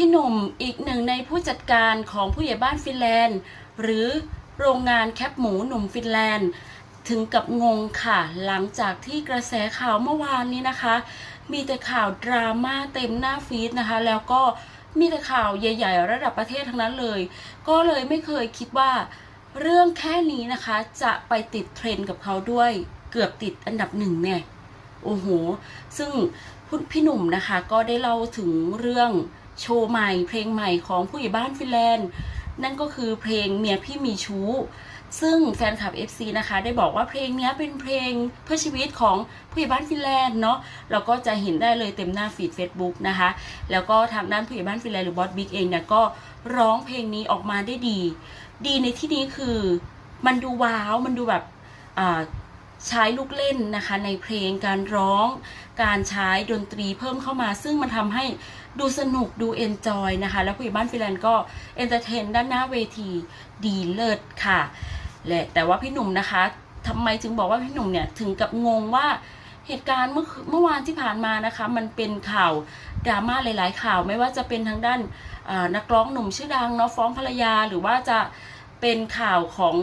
พี่หนุ่มอีกหนึ่งในผู้จัดการของผู้ใหญ่บ้านฟินแลนด์ หรือโรงงานแคปหมูหนุ่มฟินแลนด์ ถึงกับงงค่ะ หลังจากที่กระแสข่าวเมื่อวานนี้นะคะ มีแต่ข่าวดราม่าเต็มหน้าฟีดนะคะ แล้วก็มีแต่ข่าวใหญ่ ๆ ระดับประเทศทั้งนั้นเลย ก็เลยไม่เคยคิดว่า เรื่องแค่นี้นะคะ จะไปติดเทรนด์กับเขาด้วยเกือบติดอันดับหนึ่งเนี่ยโอ้โหซึ่งพี่หนุ่มนะคะก็ได้เล่าถึงเรื่อง โชว์ใหม่เพลงใหม่ของผู้ใหญ่บ้านฟินแลนด์ นั่นก็คือเพลงเมียพี่มีชู้ ซึ่งแฟนคลับ FC นะคะ ได้บอกว่าเพลงนี้เป็นเพลงเพื่อชีวิตของผู้ใหญ่บ้านฟินแลนด์เนาะเราก็จะเห็นได้เลยเต็มหน้าฟีด Facebook นะคะ แล้วก็ทางด้านผู้ใหญ่บ้านฟินแลนด์หรือบอสบิ๊กเองเนี่ยก็ร้องเพลงนี้ออกมาได้ดี ดีในที่นี้คือมันดูว้าวมันดูแบบ ใช้ลูกเล่นนะคะในเพลงการร้อง การใช้ดนตรีเพิ่มเข้ามา ซึ่งมันทำให้ดูสนุกดูเอนจอยนะคะ แล้วผู้ใหญ่บ้านฟิแลนด์ก็เอนเตอร์เทนด้านหน้าเวทีดีเลิศค่ะ และแต่ว่าพี่หนุ่มนะคะทำไมถึงบอกว่าพี่หนุ่มเนี่ยถึงกับงงว่าเหตุการณ์เมื่อเมื่อวานที่ผ่านมานะคะ มันเป็นข่าวดราม่าหลาย ๆ ข่าวไม่ว่าจะเป็นทางด้านนักร้องหนุ่มชื่อดังเนาะฟ้องภรรยา หรือว่าจะเป็นข่าวของ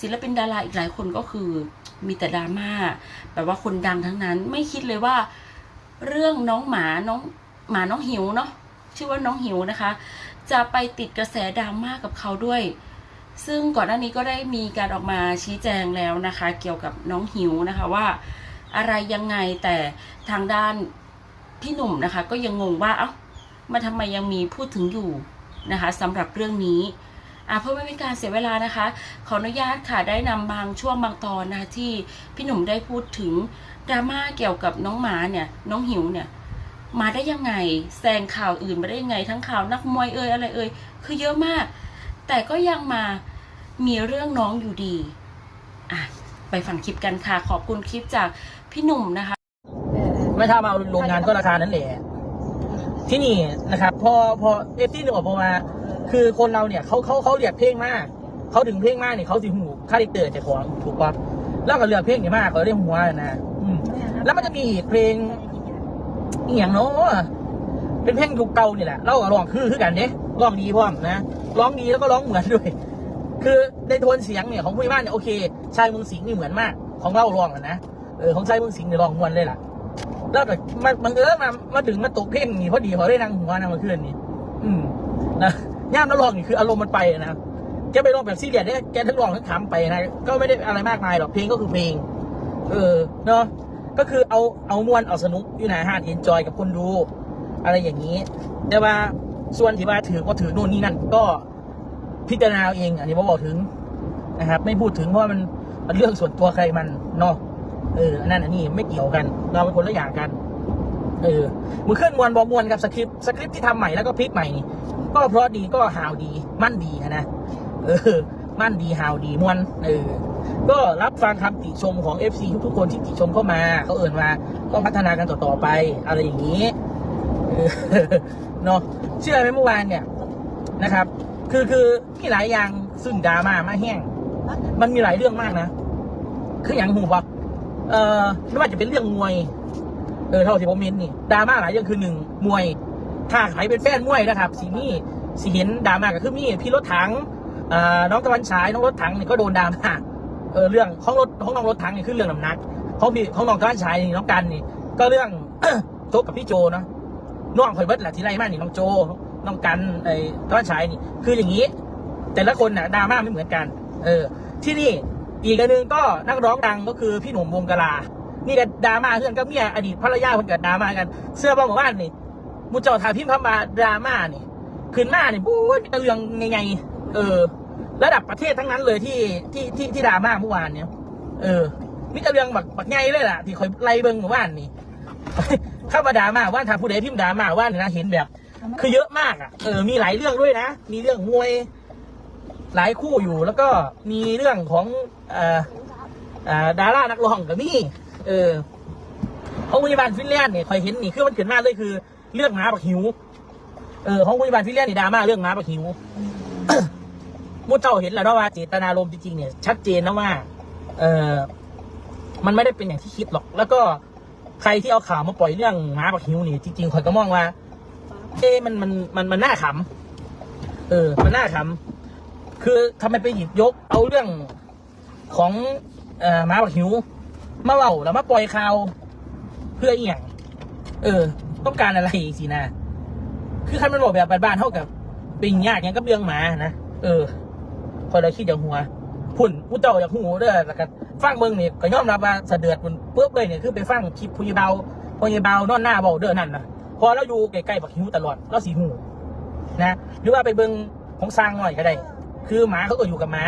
ศิลปินดาราอีกหลายคนก็คือ มีแต่ดราม่าแบบว่าคนดังทั้งนั้น ไม่คิดเลยว่า เรื่องน้องหมาน้องหมาน้องหิวเนาะชื่อว่าน้องหิวนะคะ จะไปติดกระแสดราม่ากับเขาด้วย ซึ่งก่อนหน้านี้ก็ได้มีการออกมาชี้แจงแล้วนะคะ เกี่ยวกับน้องหิวนะคะว่า อะไรยังไงแต่ทางด้านพี่หนุ่มนะคะ ก็ยังงงว่าเอ้ามาทำไมยังมีพูดถึงอยู่นะคะสำหรับเรื่องนี้ เพื่อไม่เป็นการเสียเวลานะคะ ขออนุญาตค่ะได้นำบางช่วงบางตอนนะคะที่พี่หนุ่มได้พูดถึงดราม่าเกี่ยวกับน้องหมาเนี่ยน้องหิวเนี่ยมาได้ยังไงแซงข่าวอื่นมาได้ยังไง ทั้งข่าวนักมวยเอ่ยอะไรเอ่ยคือเยอะมาก แต่ก็ยังมามีเรื่องน้องอยู่ดีอะไปฟังคลิปกันค่ะ ขอบคุณคลิปจากพี่หนุ่มนะคะ ไม่ถ้ามาโรงงานก็ราคานั้นแหละที่นี่นะครับ พอพอเอฟซีหนึ่งออกมา คือคนเราเนี่ยเขาเขาเขาเรียกเพลงมากเขาถึงเพลงมากเนี่ยเขาสิหูคาแรคเตอร์จ้าของถูกปะแล้วก็เลือกเพลงอย่างมากเขาเรียกหัวนะอืมแล้วมันจะมีอีกเพลงอีอย่างเนาะเป็นเพลงยุคเก่านี่แหละเราก็ร้องคือคือกันเด้ร้องดีพร้อมนะร้องดีแล้วก็ร้องเหมือนด้วย คือในโทนเสียงเนี่ยของผู้บ้านเนี่ยโอเคชายเมืองสิงห์นี่เหมือนมาก ของเราร้องนะเออของชายเมืองสิงห์เนี่ยร้องมวนเลยล่ะแล้วก็มันมันเออมามาถึงมาตกเพ่งนี่พอดีเขาได้นั่งหัวนะเมื่อคืนนี้อืมนะ ย่ามนักร้องนี่คืออารมณ์มันไปนะแกไปร้องแบบซีเรียสเนี่ยแกทั้งร้องทั้งขำไปนะก็ไม่ได้อะไรมากมายหรอกเพลงก็คือเพลง เออเนาะก็คือเอาเอามวนเอาสนุกอยู่ในห้านเอนจอยกับคนดู อะไรอย่างนี้ แต่ว่าส่วนที่ว่าถือก็ถือโน่นนี่นั่นก็พิจารณาเอง อันนี้ผมบอกถึงนะครับ ไม่พูดถึงเพราะมันมันเรื่องส่วนตัวใครมันเนาะเอออันนั้นอันนี้ไม่เกี่ยวกัน เราเป็นคนละอย่างกัน เออมือขึ้นมวนบอมวนกับสคริปต์สคริปต์ที่ทำใหม่แล้วก็พลิกใหม่นี่ก็เพราะดีก็ฮาวดีมั่นดีอะนะเออ มั่นดีฮาวดีมวนเออก็รับฟังคำติชมของ FC ทุกๆคนที่ติชมเข้ามาเขาเอ่นมาก็พัฒนากันต่อๆไป อะไรอย่างนี้เออเนาะเชื่อไหมเมื่อวานเนี่ยนะครับ คือคือมีหลายอย่างซึ่งดราม่ามาแห้ง มันมีหลายเรื่องมากนะ คืออย่างหูปะเอ่อไม่ว่าจะเป็นเรื่องมวย เออเท่าที่ผมเห็นนี่ดราม่าหลายอย่างคือหนึ่งมวย ถ้าใครเป็นแฟนมวยนะครับสีนี่สีเห็นดราม่าก็คือมีพี่รถถังน้องตะวันฉายน้องรถถังนี่ก็โดนดราม่าเออเรื่องของรถของน้องรถถังนี่คือเรื่องน้ำหนักของพี่ของน้องตะวันฉายนี่น้องกันนี่ก็เรื่องโจกับพี่โจเนาะน้องคอยเบิร์ดแหละที่ไรมากนี่น้องโจน้องกันไอ้ตะวันฉายนี่ คืออย่างนี้ แต่ละคนน่ะดราม่าไม่เหมือนกัน เออ ที่นี่อีกอันหนึ่งก็นักร้องดังก็คือพี่หนุ่มวงกลา นี่ก็ดราม่าเพื่อนก็เมียอดีตภรรยาคนเกิดดราม่ากัน เสื้อบ้าหมู่บ้านนี่มูเจ้าทาพิมพ์พมาดราม่านี่ขึ้นหน้านี่บู๊มีแต่เรื่องไงๆเออ ระดับประเทศทั้งนั้นเลยที่ที่ที่ที่ดราม่าเมื่อวานเนี่ยเออมีแต่เรื่องแบบแบบไงเลยล่ะ ที่คอยไล่เบิ้งหมู่บ้านนี่เข้ามาดราม่าว่านทาผู้ใดพิมพ์ดราม่าว่านนะเห็นแบบ คือเยอะมากอะเออมีหลายเรื่องด้วยนะ มีเรื่องมวยหลายคู่อยู่แล้วก็มีเรื่องของเอ่อเอ่อดารานักร้องกับนี่ เออของพยาบาลฟินแลนด์เนี่ยคอยเห็นนี่คือมันเกิดมาเลยคือ เรื่องหมาปักหิว เออของพยาบาลฟินแลนด์นี่ดราม่าเรื่องหมาปักหิวมุดเจ้าเห็นแล้วเนาะว่าเจตนารมณ์จริงๆเนี่ย ชัดเจนนะว่า เออมันไม่ได้เป็นอย่างที่คิดหรอก แล้วก็ใครที่เอาข่าวมาปล่อยเรื่องหมาปักหิวนี่จริงๆคอยก็มองว่าเอะมันมันมันมันน่าขำเออ มันน่าขำคือทำไมไปหยิบยก เอาเรื่องของเอ่อหมาบักหิว มาเล่าแล้วมาปล่อยข่าวเพื่ออีหยังเออ ต้องการอะไรสินะคือคันมันบอกแบบบ้านๆเท่ากับเป็นยากอย่างกับเรื่องหมานะเออคอยเลยคิดอย่างหัวพุ่นผู้เจ้าอย่ากหูเด้อแล้วก็ฟังเบิ่งนี่ก็ยอมรับว่าสะเดือดมันปุ๊บเลยเนี่ยคือไปฟังคลิปพยาบาลพยาบาลนอนหน้าเบาเด้อนั่นนะพอเราอยู่ใกล้ๆบักหิวตลอดเราสีหูนะหรือว่าไปเบิ่งของสร้างหน่อยก็ได้ คือหมาเขาก็อยู่กับหมา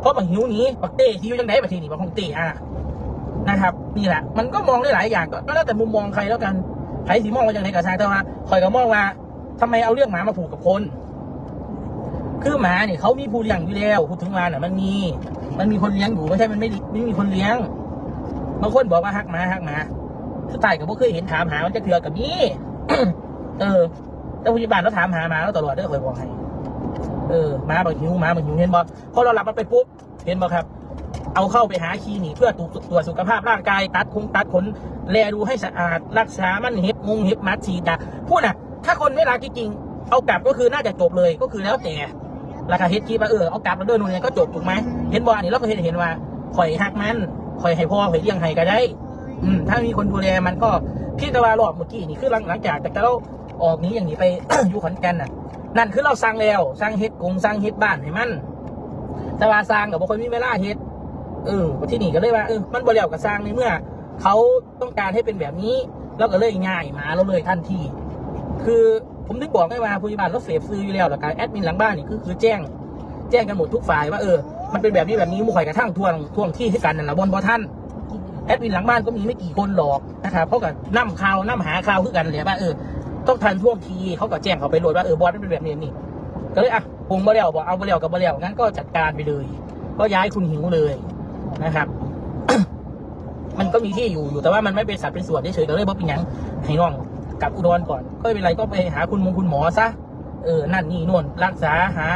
เพราะบักหิวนี้บักเต้ที่อยู่จังไหนบักทีนี่บักของเต้อะ นะครับนี่แหละ มันก็มองได้หลายอย่างก็แล้วแต่มุมมองใครแล้วกันใครสีมองว่าอย่างไรก็ใช่แต่ว่าคอยก็มองว่าทำไมเอาเรื่องหมามาผูกกับคน คือหมาเนี่ยเขามีผู้เลี้ยงอยู่แล้วพูดถึงมาเนี่ยมันมี มันมีคนเลี้ยงอยู่ไม่ใช่มันไม่ไม่มีคนเลี้ยงบางคนบอกว่าฮักหมาฮักหมาสุดท้ายก็บ่เคยเห็นถามหามันจะเถื่อกับนี่เออแต่พยาบาลเราถามหาหมาเราตลอดเด้อคอยบอกให้เออหมาบอกหิวหมาบอกหิวเห็นบ่พอเราหลับมันไปปุ๊บเห็นบ่ครับ เอาเข้าไปหาคลินิกเพื่อตรวจตรวจสุขภาพร่างกาย ตัดคงตัดขนแลดูให้สะอาดรักษามันเห็บงงเห็บมัดฉีดยาพูดน่ะถ้าคนไม่รักจริงๆเอากลับก็คือน่าจะจบเลยก็คือแล้วแต่ราคาเฮ็ดคิดว่าเออเอากลับแล้วเดินนู่นนี่ก็จบถูกไหมเห็นบ่อันนี้เราก็เห็นเห็นว่าข่อยหักมันข่อยให้พ่อข่อยเลี้ยงให้ก็ได้ อืมถ้ามีคนดูแลมันก็พี่ตะวันรอบเมื่อกี้นี่คือหลังหลังจากแต่เราออกหนี้อย่างนี้ไปอยู่ขอนแก่นน่ะ นั่นคือเราสั่งแล้วสั่งเฮ็ดกรุงสั่งเฮ็ดบ้านให้มันแต่ว่าสร้างกับบุคคลมีเวลาเฮ็ด เออที่นี่ก็เลยว่าเออมันบ่แล้วกับสร้างในเมื่อ เขาต้องการให้เป็นแบบนี้เราก็เลยง่ายมาเราเลยทันทีคือผมถึงบอกไงว่าผู้ใหญ่บ้านเราเสพซื้ออยู่แล้วแล้วการแอดมินหลังบ้านนี่คือคือแจ้ง แจ้งกันหมดทุกฝ่ายว่าเออมันเป็นแบบนี้แบบนี้มู่ข่อยกระทั่งทวงทวงที่ให้กันนั่นแหละบนบอท่านแอดมินหลังบ้านก็มีไม่กี่คนหรอกนะครับเขาก็นั่ข่าวนั่หาข่าวคือกันเลยว่าเออต้องทันท่วงทีเขาก็แจ้งเขาไปโหลดว่าเออบอสมันเป็นแบบนี้นี่ก็เลยอะคงบ่แล้วบอกเอาบ่แล้วกับบ่แล้วงั้นก็จัดการไปเลย ก็ย้ายคุณหิวเลย นะครับ มันก็มีที่อยู่อยู่แต่ว่ามันไม่เป็นสัดเป็นส่วนเฉยๆก็เลยบอกเป็นยังให้น้องกลับอุดรก่อน ก็ไม่เป็นไรก็ไปหาคุณมงคุณหมอซะเออนั่นนี่นู่นรักษาหา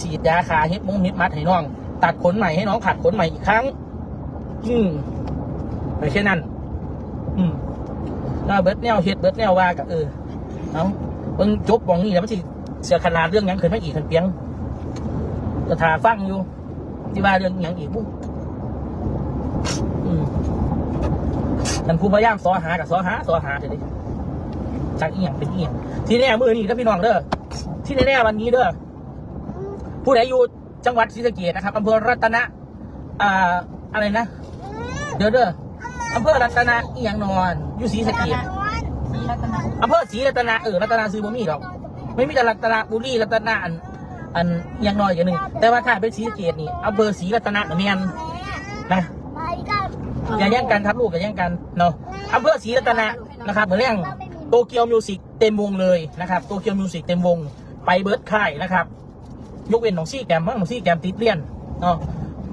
ฉีดยาคาเฮ็ดมงเฮ็ดมัดให้น้อง ตัดขนใหม่ให้น้องขัดขนใหม่อีกครั้ง อืมไปแค่นั้น อืมแล้วเบิร์ดแนวเฮ็ดเบิร์ดแนวว่ากับเออเอาเบิ่งจบบอกนี่แล้วมันสิเสียขนาดเรื่องหยังขึ้นมาอีกขันเปียงจะทาฟังอยู่ ที่ว่าเรื่องหยังอีกบุ้งอืมท่านผู้พยายามสอหากับสอหาสอหาเถอะดิจักเอียงเป็นเอียงที่แน่มือนี่ครับพี่น้องเด้อที่แน่ๆวันนี้เด้อผู้ใดอยู่จังหวัดศรีสะเกษนะครับอำเภอรัตนะอ่าอะไรนะเดี๋ยวเด้ออำเภอรัตนะอีหยังนอนอยู่ศรีสะเกษสีรัตนาอำเภอศรีรัตนะเออรัตนาซื้อบ่มีหรอกไม่มีแต่รัตนบุรีรัตนะ อันยังน้อยอย่างหนึ่งแต่ว่าถ้าเป็นศรีเกษนี่เอำเภอศรีรัตนะเมียนนะอย่าแย่งกันครับลูกอย่าแย่งกันเนาะอำเภอศรีรัตนะนะครับเหมือนเรื่องโตเกียวมิวสิกเต็มวงเลยนะครับโตเกียวมิวสิกเต็มวง ไปเบิร์ดค่ายนะครับ ยกเว้นน้องซี่แกมเพราะน้องซี่แกมติดเรียนเนาะ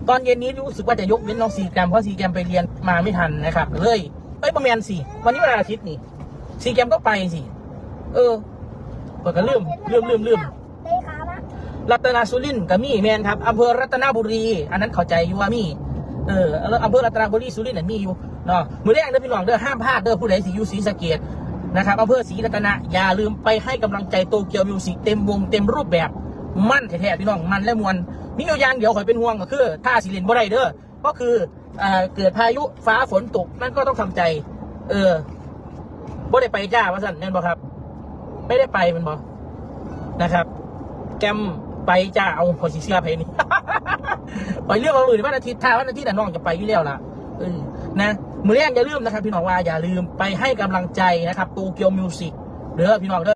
ตอนเย็นนี้รู้สึกว่าจะยกเว้นน้องซีแกมเพราะซีแกมไปเรียนมาไม่ทันนะครับเลยเอ้ยประมาณสี่วันนี้วันอาทิตย์นี่ซีแกมก็ไปสิเออเปิดกันเริ่มเริ่มเริ่มเริ่ม รัตนสุรินทร์กับมีแมนครับอำเภอรัตนบุรี อันนั้นเข้าใจอยู่ว่ามีเออแล้วอำเภอรัตนบุรีสุรินทร์มีอยู่เนาะมือแรกเด้อพี่น้องเด้อห้ามพลาดเด้อผู้ใดสิอยู่ศรีสะเกดนะครับอำเภอศรีรัตนะอย่าลืมไปให้กำลังใจโตเกียวมิวสิกเต็มวงเต็มรูปแบบมั่นแท้ๆพี่น้องมันและมวลมีอยู่อย่างเดียวขอยเป็นห่วงก็คือ ถ้าสิเล่นบ่ได้เด้อก็คืออ่าเกิดพายุฟ้าฝนตกนั่นก็ต้องทำใจ เออบ่ได้ไปจ้าว่าสั่นแน่นบ่ครับ ไม่ได้ไปมันบ่นะครับ แกม ไปจ้าเอาพอสิเชื่อเพนี่ไปเรื่องเอาอื่นวันอาทิตย์ถ้าวันอาทิตย์น่ะน้องจะไปอยู่แล้วล่ะเออนะมือแรกอย่าลืมนะครับ พี่น้องว่าอย่าลืมไปให้กำลังใจนะครับโตเกียวมิวสิกเด้อพี่น้องเด้อ